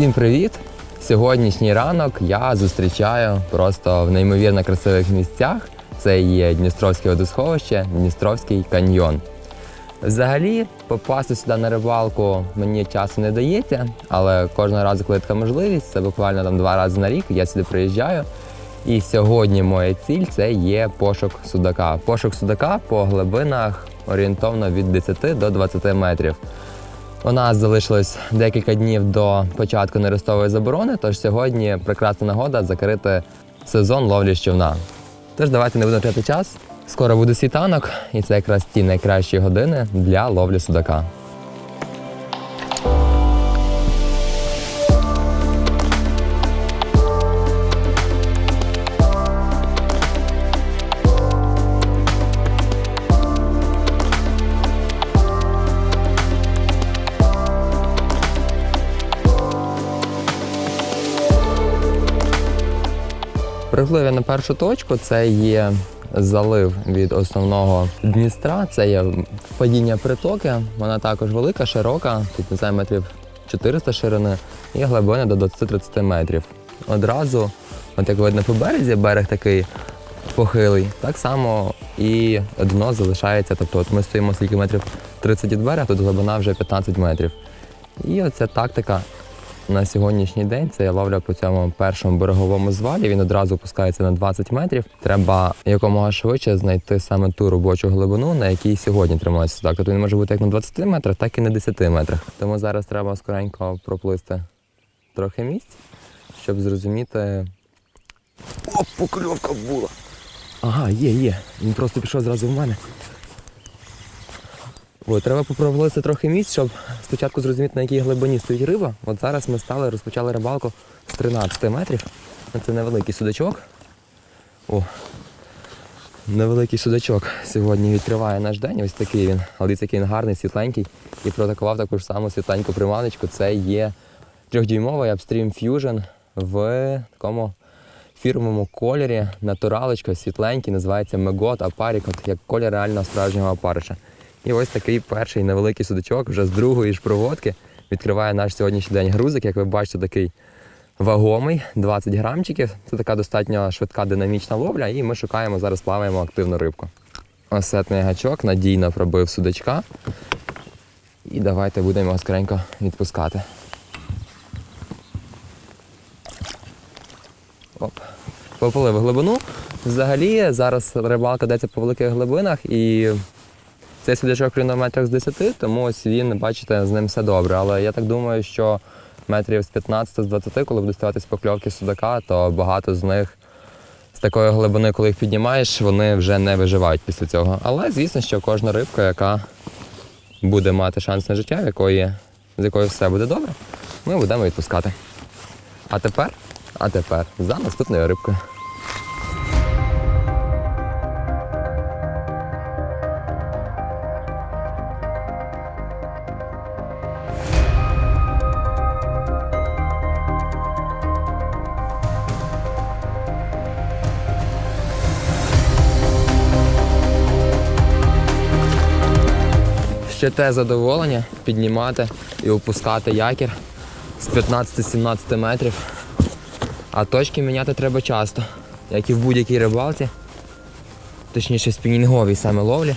Всім привіт! Сьогоднішній ранок я зустрічаю просто в неймовірно красивих місцях. Це є Дністровське водосховище, Дністровський каньйон. Взагалі, попасти сюди на рибалку мені часу не дається, але кожного разу, коли така можливість, це буквально там два рази на рік, я сюди приїжджаю. І сьогодні моя ціль це є пошук судака. Пошук судака по глибинах орієнтовно від 10 до 20 метрів. У нас залишилось декілька днів до початку нерестової заборони, тож сьогодні прекрасна нагода закрити сезон ловлі щовна. Тож давайте не будемо втрачати час. Скоро буде світанок, і це якраз ті найкращі години для ловлі судака. Припливе на першу точку. Це є залив від основного Дністра. Це є впадіння притоки. Вона також велика, широка, тут не знаю, метрів 400 ширини і глибина до 20-30 метрів. Одразу, от як видно по березі, берег такий похилий, так само і дно залишається. Тобто, от ми стоїмо скільки метрів 30 від берега, тут глибина вже 15 метрів. І оця тактика на сьогоднішній день це я ловлю по цьому першому береговому звалі. Він одразу опускається на 20 метрів. Треба якомога швидше знайти саме ту робочу глибину, на якій сьогодні тримається судак. Тобто він може бути як на 20 метрах, так і на 10 метрах. Тому зараз треба скоренько проплисти трохи місць, щоб зрозуміти. О, покльовка була! Ага, є, є. Він просто пішов зразу в мене. От, треба попробувати трохи місць, щоб спочатку зрозуміти, на якій глибині стоїть риба. От зараз ми стали, розпочали рибалку з 13 метрів. Це невеликий судачок. О, невеликий судачок сьогодні відкриває наш день. Ось такий він. Але який він гарний, світленький. І протакував таку ж саму світленьку приманочку. Це є трьохдюймовий Upstream Fusion в такому фірмовому кольорі. Натуралочка, світленький, називається Мегот Апарік, як колір реально справжнього опариша. І ось такий перший невеликий судачок вже з другої ж проводки відкриває наш сьогоднішній день грузик. Як ви бачите, такий вагомий, 20 грамчиків. Це така достатньо швидка динамічна ловля, і ми шукаємо, зараз плаваємо активну рибку. Осетний гачок надійно пробив судачка. І давайте будемо його скоренько відпускати. Оп. Попали в глибину. Взагалі зараз рибалка дається по великих глибинах і цей судачок він на метрах з 10, тому ось він, бачите, з ним все добре. Але я так думаю, що метрів з 15 з 20, коли будуть ставатись покльовки судака, то багато з них з такої глибини, коли їх піднімаєш, вони вже не виживають після цього. Але звісно, що кожна рибка, яка буде мати шанс на життя, в якої, з якою все буде добре, ми будемо відпускати. А тепер, а тепер за наступною рибкою. Ще те задоволення піднімати і опускати якір з 15-17 метрів. А точки міняти треба часто, як і в будь-якій рибалці, точніше спінінговій саме ловлі.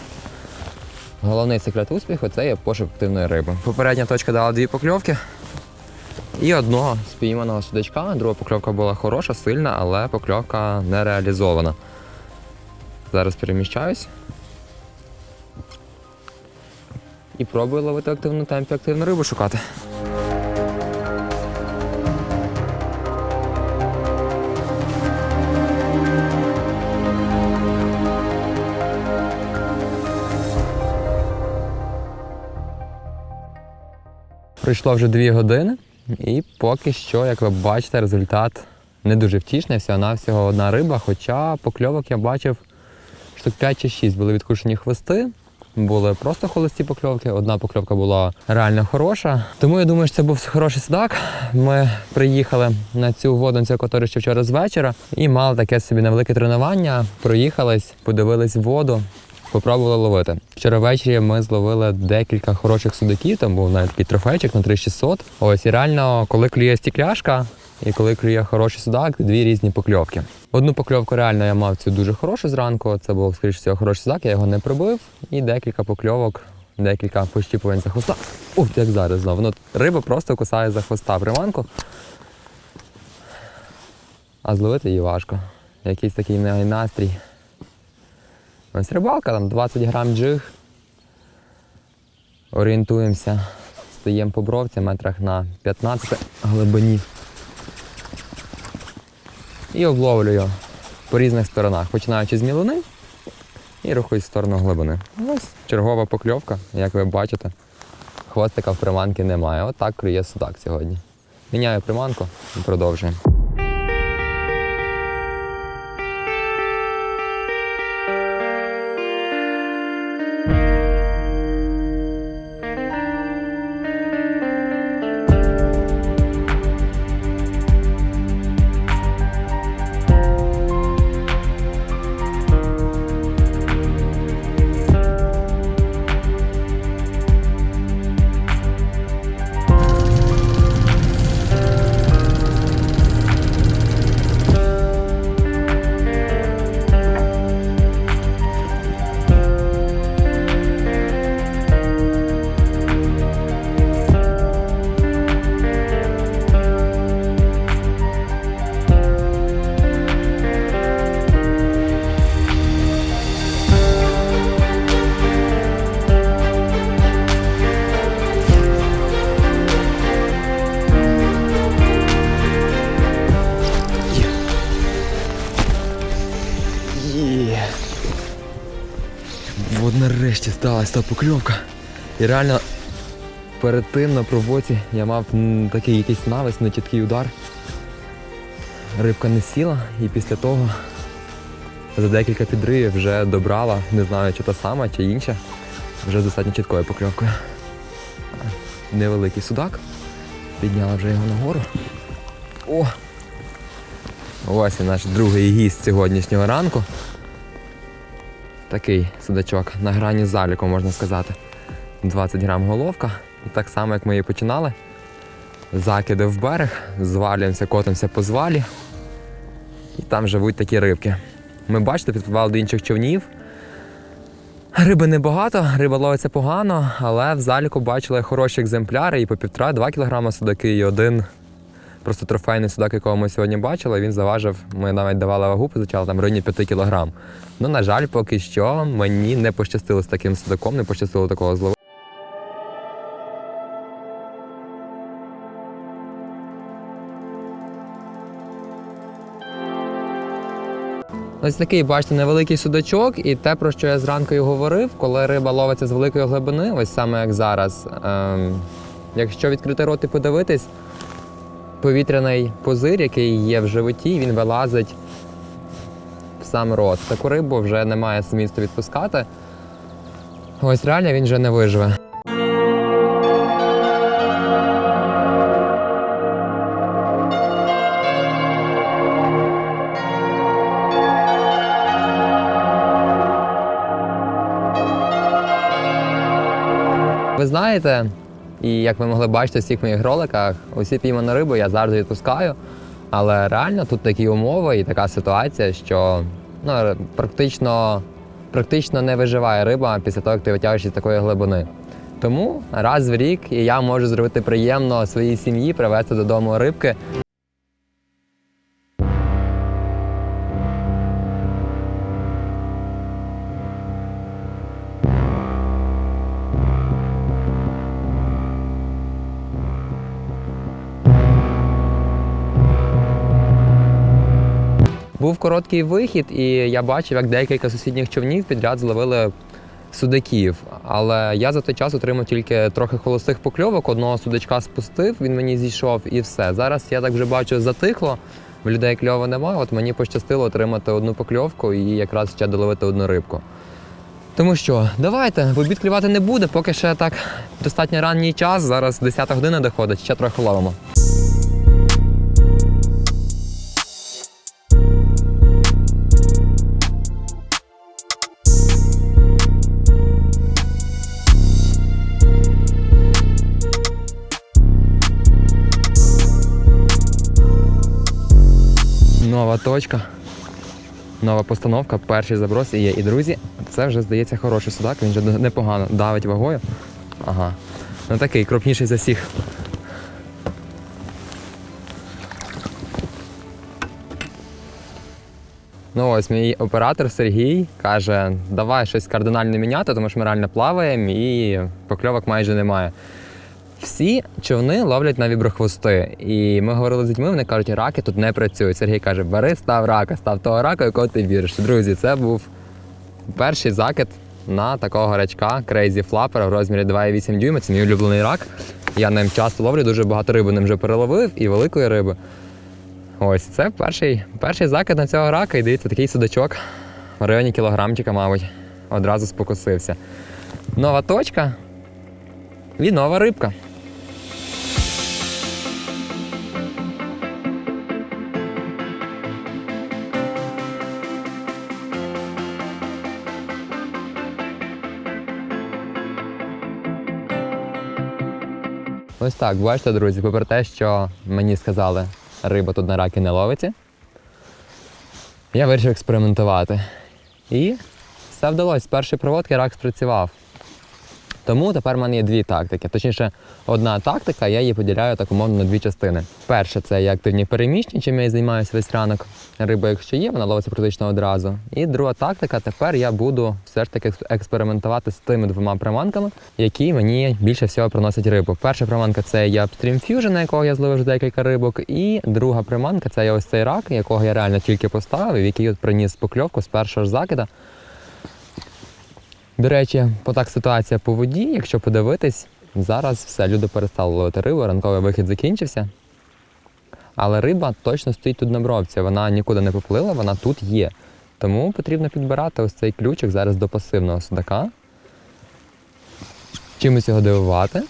Головний секрет успіху це є пошук активної риби. Попередня точка дала дві покльовки і одного спійманого судачка. Друга покльовка була хороша, сильна, але покльовка не реалізована. Зараз переміщаюсь. І пробую ловити активну темпі, активну рибу шукати. Пройшло вже дві години, і поки що, як ви бачите, результат не дуже втішний, всього-навсього одна риба, хоча покльовок я бачив штук 5 чи 6 були відкушені хвости були просто холості покльовки. Одна покльовка була реально хороша. Тому я думаю, що це був хороший судак. Ми приїхали на цю водонцю, яку ще вчора з вечора, і мали таке собі невелике тренування. Проїхались, подивились воду. попробували ловити. Вчора ввечері ми зловили декілька хороших судаків, там був навіть такий трофейчик на 3600. Ось і реально, коли клює стікляшка і коли клює хороший судак, дві різні покльовки. Одну покльовку реально я мав цю дуже хорошу зранку. Це був, скоріш всього, хороший судак, я його не пробив. І декілька покльовок, декілька пощіпувань за хвоста. Ух, як зараз знову. Ну, риба просто кусає за хвоста приманку. А зловити її важко. Якийсь такий настрій. Ось рибалка, там 20 грам джиг. Орієнтуємося. Стоїмо по бровці метрах на 15 глибині. І обловлюю по різних сторонах, починаючи з мілини і рухаюсь в сторону глибини. Ось чергова покльовка, як ви бачите. Хвостика в приманки немає. От криє клює судак сьогодні. Міняю приманку і продовжуємо. Сталася та покльовка. І реально перед тим на провоці я мав такий якийсь навис, нечіткий удар. Рибка не сіла і після того за декілька підривів вже добрала, не знаю, чи та сама, чи інша, вже з достатньо чіткою покльовкою. Невеликий судак. Підняла вже його нагору. О! Ось і наш другий гість сьогоднішнього ранку. Такий судачок на грані заліку, можна сказати. 20 грам головка. І так само, як ми її починали. Закиди в берег, звалюємося, котимося по звалі. І там живуть такі рибки. Ми бачите, підпливали до інших човнів. Риби небагато, риба ловиться погано, але в заліку бачили хороші екземпляри і по півтора-два кілограма судаки, і один просто трофейний судак, якого ми сьогодні бачили, він заважив, ми навіть давали вагу, позичали там в районі 5 кілограм. Ну, на жаль, поки що мені не пощастило з таким судаком, не пощастило такого зловити. Ось такий, бачите, невеликий судачок, і те, про що я зранку говорив, коли риба ловиться з великої глибини, ось саме як зараз. Ем, якщо відкрити рот і подивитись, повітряний позир, який є в животі, він вилазить в сам рот. Таку рибу вже немає змісту відпускати. Ось реально він вже не виживе. Ви знаєте, і як ви могли бачити в всіх моїх роликах, усі пійману рибу я завжди відпускаю. Але реально тут такі умови і така ситуація, що ну, практично, практично не виживає риба після того, як ти витягуєш із такої глибини. Тому раз в рік я можу зробити приємно своїй сім'ї, привезти додому рибки. Був короткий вихід, і я бачив, як декілька сусідніх човнів підряд зловили судаків. Але я за той час отримав тільки трохи холостих покльовок. Одного судачка спустив, він мені зійшов і все. Зараз я так вже бачу, затихло. В людей кльова немає. От мені пощастило отримати одну покльовку і якраз ще доловити одну рибку. Тому що, давайте, в обід клювати не буде, поки ще так достатньо ранній час. Зараз 10 година доходить, ще трохи ловимо. Нова точка. Нова постановка, перший заброс і є. І друзі, це вже здається хороший судак, він вже непогано давить вагою. Ага. Ну такий крупніший за всіх. Ну ось мій оператор Сергій каже, давай щось кардинально міняти, тому що ми реально плаваємо і покльовок майже немає. Всі човни ловлять на віброхвости. І ми говорили з дітьми, вони кажуть, раки тут не працюють. Сергій каже, бери, став рака, став того рака, якого ти віриш. Друзі, це був перший закид на такого рачка Crazy Flapper в розмірі 2,8 дюйма. Це мій улюблений рак. Я ним часто ловлю, дуже багато риби ним вже переловив і великої риби. Ось це перший, перший закид на цього рака. І дивіться, такий судачок в районі кілограмчика, мабуть, одразу спокусився. Нова точка і нова рибка. Ось так, бачите, друзі, попри те, що мені сказали, риба тут на раки не ловиться. Я вирішив експериментувати. І все вдалося. З першої проводки рак спрацював. Тому тепер в мене є дві тактики. Точніше, одна тактика, я її поділяю так умовно на дві частини. Перша це є активні переміщення, чим я займаюся весь ранок. Риба, якщо є, вона ловиться практично одразу. І друга тактика, тепер я буду все ж таки експериментувати з тими двома приманками, які мені більше всього приносять рибу. Перша приманка це є Upstream Fusion, на якого я зловив вже декілька рибок. І друга приманка це є ось цей рак, якого я реально тільки поставив, який от приніс покльовку з першого закида. До речі, отак ситуація по воді, якщо подивитись, зараз все, люди перестали ловити рибу, ранковий вихід закінчився. Але риба точно стоїть тут на бровці, вона нікуди не поплила, вона тут є. Тому потрібно підбирати ось цей ключик зараз до пасивного судака. Чимось його дивувати.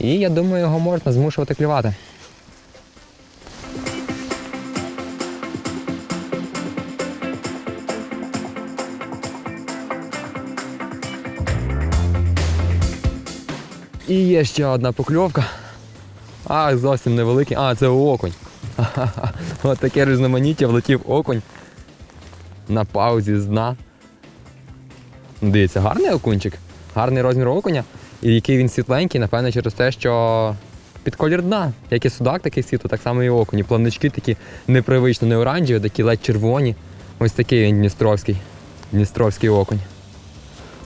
І я думаю, його можна змушувати клювати. І є ще одна покльовка. А, зовсім невеликий. А, це окунь. Ха-ха-ха. От таке різноманіття влетів окунь. На паузі з дна. Дивіться, гарний окунчик, гарний розмір окуня. І який він світленький, напевно, через те, що під колір дна. Як і судак такий світло, так само і окунь. І плавнички такі непривично не оранжеві, такі ледь червоні. Ось такий він Дністровський. Дністровський окунь.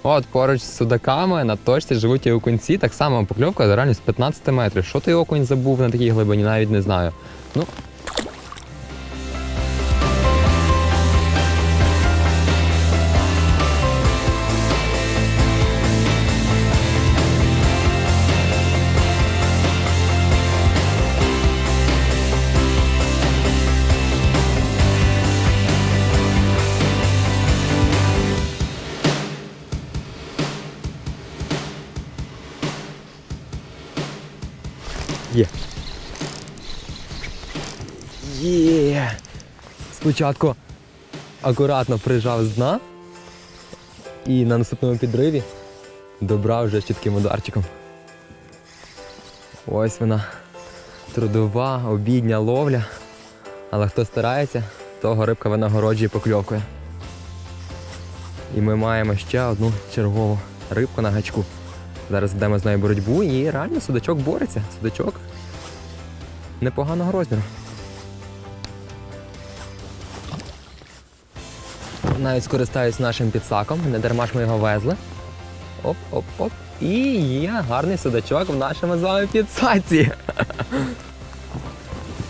От поруч з судаками на точці живуть і окунці. Так само покльовка реально з 15 метрів. Що той окунь забув на такій глибині, навіть не знаю. Ну. Є. Є. Спочатку акуратно прижав з дна і на наступному підриві добрав вже чітким ударчиком. Ось вона. Трудова, обідня ловля. Але хто старається, того рибка винагороджує покльовкою. І ми маємо ще одну чергову рибку на гачку. Зараз ведемо з нею боротьбу і реально судачок бореться. Судачок непоганого розміру. Навіть скористаюсь нашим підсаком, не дарма ж ми його везли. Оп-оп-оп. І є гарний судачок в нашому з вами підсаці.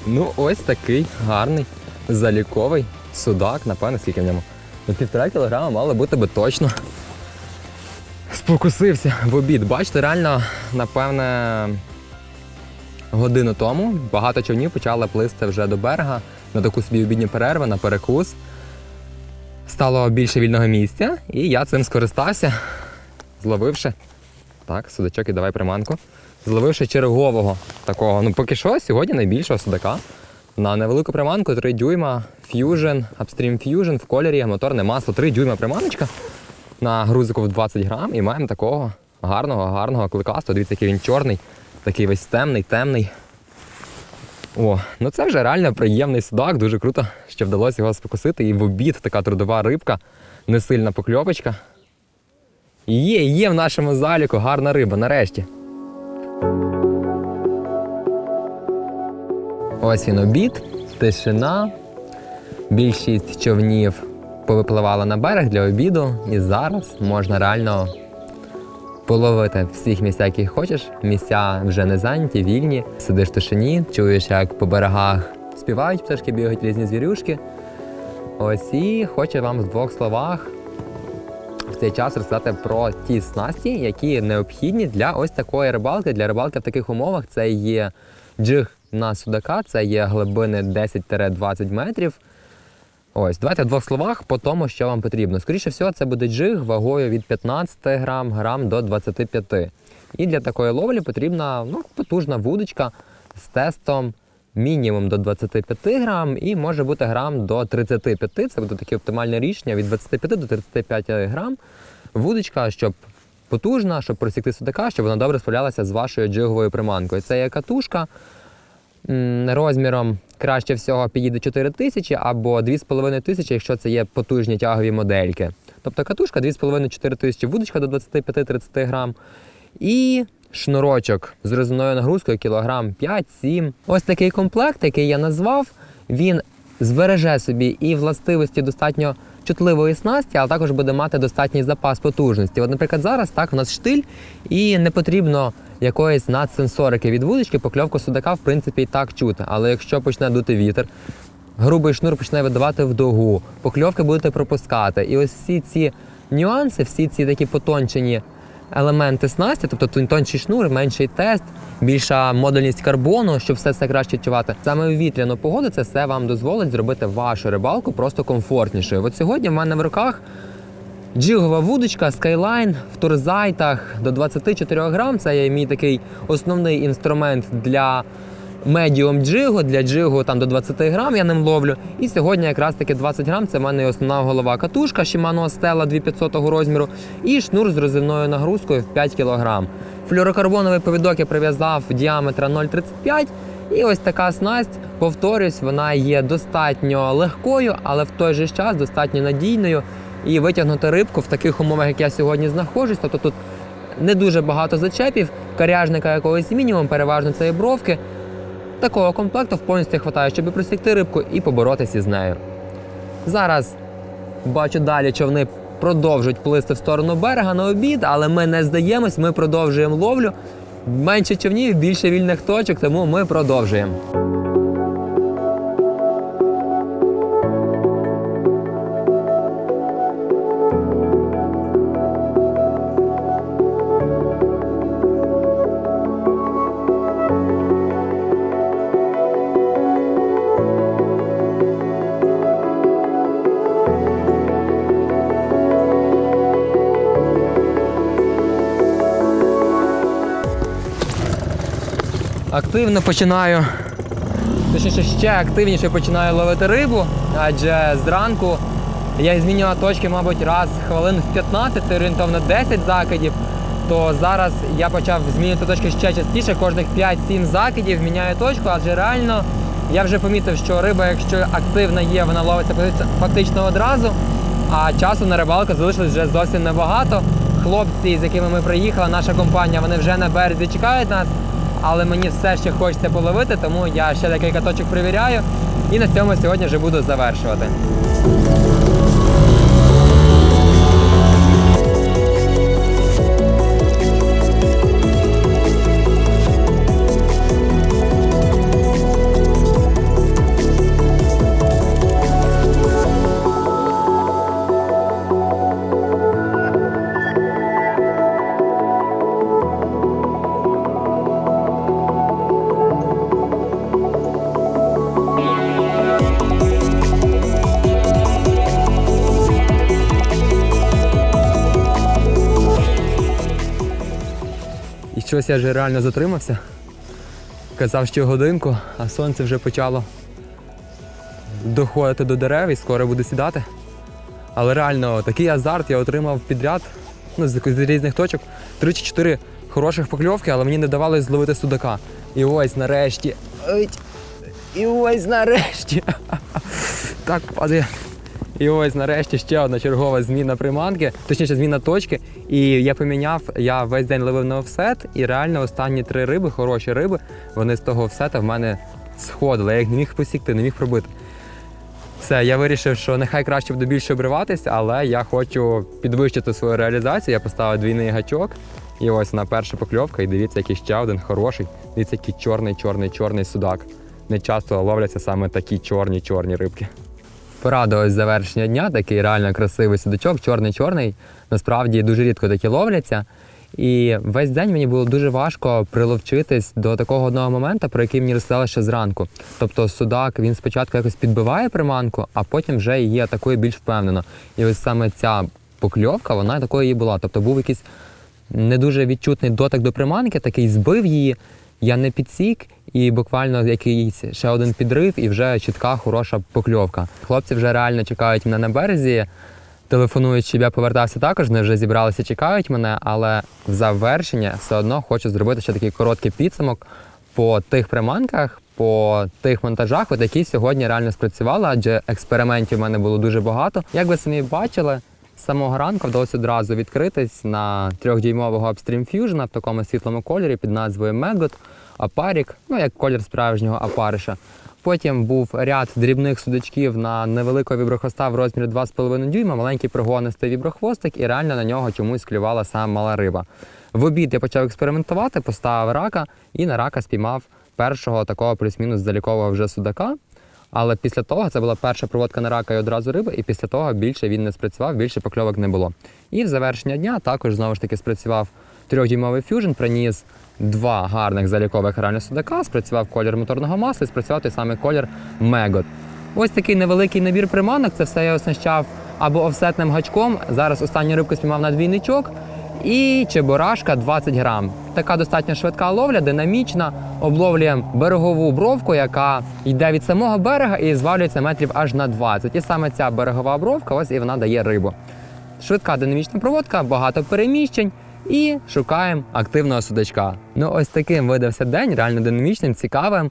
Ну, ось такий гарний заліковий судак, напевно, скільки в ньому. Ну, півтора кілограма мало бути би точно. Спокусився в обід. Бачите, реально, напевне, годину тому багато човнів почали плисти вже до берега на таку собі обідню перерву, на перекус. Стало більше вільного місця, і я цим скористався, зловивши. Так, судачок і давай приманку. Зловивши чергового такого, ну поки що, сьогодні найбільшого судака. На невелику приманку 3 дюйма Fusion, Upstream Fusion в кольорі моторне масло. 3 дюйма приманочка на грузику в 20 грам і маємо такого гарного, гарного кликасту. Дивіться, який він чорний, такий весь темний, темний. О, ну це вже реально приємний судак, дуже круто, що вдалося його спокусити. І в обід така трудова рибка, не сильна покльовочка. І Є, є в нашому заліку гарна риба, нарешті. Ось він обід, тишина. Більшість човнів повипливала на берег для обіду, і зараз можна реально половити всіх місцях, які хочеш. Місця вже не зайняті, вільні. Сидиш в тишині, чуєш, як по берегах співають пташки, бігають різні звірюшки. Ось і хочу вам в двох словах в цей час розказати про ті снасті, які необхідні для ось такої рибалки. Для рибалки в таких умовах це є джиг на судака, це є глибини 10-20 метрів. Ось, давайте в двох словах по тому, що вам потрібно. Скоріше всього, це буде джиг вагою від 15 грам, грам до 25. І для такої ловлі потрібна ну, потужна вудочка з тестом мінімум до 25 грам і може бути грам до 35. Це буде таке оптимальне рішення від 25 до 35 грам. Вудочка, щоб потужна, щоб просікти судака, щоб вона добре справлялася з вашою джиговою приманкою. Це є катушка. Розміром краще всього підійде 4 тисячі або 2,5 тисячі, якщо це є потужні тягові модельки. Тобто катушка 2,5-4 тисячі, вудочка до 25-30 грам. І шнурочок з резиною нагрузкою кілограм 5-7. Ось такий комплект, який я назвав, він збереже собі і властивості достатньо чутливої снасті, але також буде мати достатній запас потужності. От, наприклад, зараз так у нас штиль, і не потрібно якоїсь надсенсорики від вудочки, покльовку судака, в принципі, і так чути. Але якщо почне дути вітер, грубий шнур почне видавати в дугу, покльовки будете пропускати. І ось всі ці нюанси, всі ці такі потончені елементи снасті, тобто тон- тонший шнур, менший тест, більша модульність карбону, щоб все це краще відчувати. Саме в вітряну погоду це все вам дозволить зробити вашу рибалку просто комфортнішою. От сьогодні в мене в руках Джигова вудочка Skyline в турзайтах до 24 грам. Це є мій такий основний інструмент для медіум джигу, для джигу там до 20 грам я ним ловлю. І сьогодні якраз таки 20 грам це в мене основна голова катушка Shimano Stella 2500 розміру і шнур з розривною нагрузкою в 5 кг. Флюрокарбоновий повідок я прив'язав діаметра 0,35 і ось така снасть, повторюсь, вона є достатньо легкою, але в той же час достатньо надійною. І витягнути рибку в таких умовах, як я сьогодні знаходжусь. Тобто тут не дуже багато зачепів, коряжника якогось мінімум, переважно це і бровки. Такого комплекту в повністю вистачає, щоб і просікти рибку і поборотися з нею. Зараз бачу далі, човни продовжують плисти в сторону берега на обід, але ми не здаємось, ми продовжуємо ловлю. Менше човнів, більше вільних точок, тому ми продовжуємо. Активно починаю, точніше ще активніше починаю ловити рибу, адже зранку я змінював точки, мабуть, раз хвилин в 15, це орієнтовно 10 закидів. То зараз я почав змінювати точки ще частіше, кожних 5-7 закидів міняю точку, адже реально я вже помітив, що риба, якщо активна є, вона ловиться фактично- одразу, а часу на рибалку залишилось вже зовсім небагато. Хлопці, з якими ми приїхали, наша компанія, вони вже на березі чекають нас, але мені все ще хочеться половити, тому я ще декілька точок перевіряю. І на цьому сьогодні вже буду завершувати. Щось я вже реально затримався. Казав, що годинку, а сонце вже почало доходити до дерев і скоро буде сідати. Але реально такий азарт я отримав підряд ну, з різних точок. Три чи чотири хороших покльовки, але мені не давалось зловити судака. І ось нарешті І ось нарешті. Так падає. І ось нарешті ще одна чергова зміна приманки, точніше зміна точки. І я поміняв, я весь день ловив на офсет, і реально останні три риби, хороші риби, вони з того офсета в мене сходили. Я їх не міг посікти, не міг пробити. Все, я вирішив, що нехай краще буду більше обриватися, але я хочу підвищити свою реалізацію. Я поставив двійний гачок. І ось на перша покльовка, і дивіться, який ще один хороший. Дивіться, який чорний, чорний, чорний судак. Не часто ловляться саме такі чорні, чорні рибки. Порадилось завершення дня, такий реально красивий судачок, чорний-чорний. Насправді дуже рідко такі ловляться. І весь день мені було дуже важко приловчитись до такого одного моменту, про який мені розказали ще зранку. Тобто судак він спочатку якось підбиває приманку, а потім вже її атакує більш впевнено. І ось саме ця покльовка, вона такою і була. Тобто був якийсь не дуже відчутний дотик до приманки, такий збив її. Я не підсік, і буквально якийсь ще один підрив, і вже чітка, хороша покльовка. Хлопці вже реально чекають мене на березі. Телефонують, щоб я повертався також. Вони вже зібралися, чекають мене, але в завершення все одно хочу зробити ще такий короткий підсумок по тих приманках, по тих монтажах, от які сьогодні реально спрацювали, адже експериментів в мене було дуже багато. Як ви самі бачили, самого ранку вдалося одразу відкритись на трьохдюймового Upstream Fusion в такому світлому кольорі під назвою Megot, Апарік, ну як колір справжнього апариша. Потім був ряд дрібних судачків на невеликого віброхвоста в розмірі 2,5 дюйма, маленький прогонистий віброхвостик, і реально на нього чомусь клювала сама мала риба. В обід я почав експериментувати, поставив рака і на рака спіймав першого такого плюс-мінус залікового вже судака. Але після того це була перша проводка на рака і одразу риби, і після того більше він не спрацював, більше покльовок не було. І в завершення дня також знову ж таки спрацював трьохдюймовий фюжн, приніс два гарних залікових реально судака, спрацював колір моторного масла і спрацював той самий колір Мегот. Ось такий невеликий набір приманок. Це все я оснащав або офсетним гачком. Зараз останню рибку спіймав на двійничок. І чебурашка 20 грам. Така достатньо швидка ловля, динамічна. Обловлюємо берегову бровку, яка йде від самого берега і звалюється метрів аж на 20. І саме ця берегова бровка, ось і вона дає рибу. Швидка динамічна проводка, багато переміщень і шукаємо активного судачка. Ну ось таким видався день, реально динамічним, цікавим.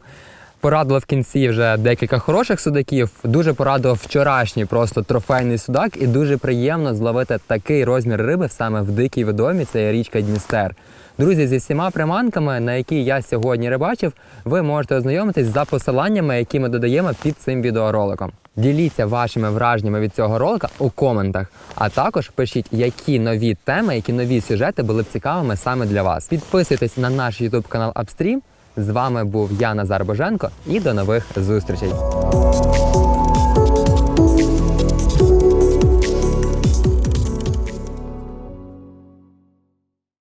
Порадило в кінці вже декілька хороших судаків. Дуже порадував вчорашній просто трофейний судак, і дуже приємно зловити такий розмір риби саме в дикій відомі. Це річка Дністер. Друзі, зі всіма приманками, на які я сьогодні рибачив, ви можете ознайомитись за посиланнями, які ми додаємо під цим відеороликом. Діліться вашими враженнями від цього ролика у коментах, а також пишіть, які нові теми, які нові сюжети були б цікавими саме для вас. Підписуйтесь на наш YouTube канал Upstream. З вами був я Назар Боженко і до нових зустрічей.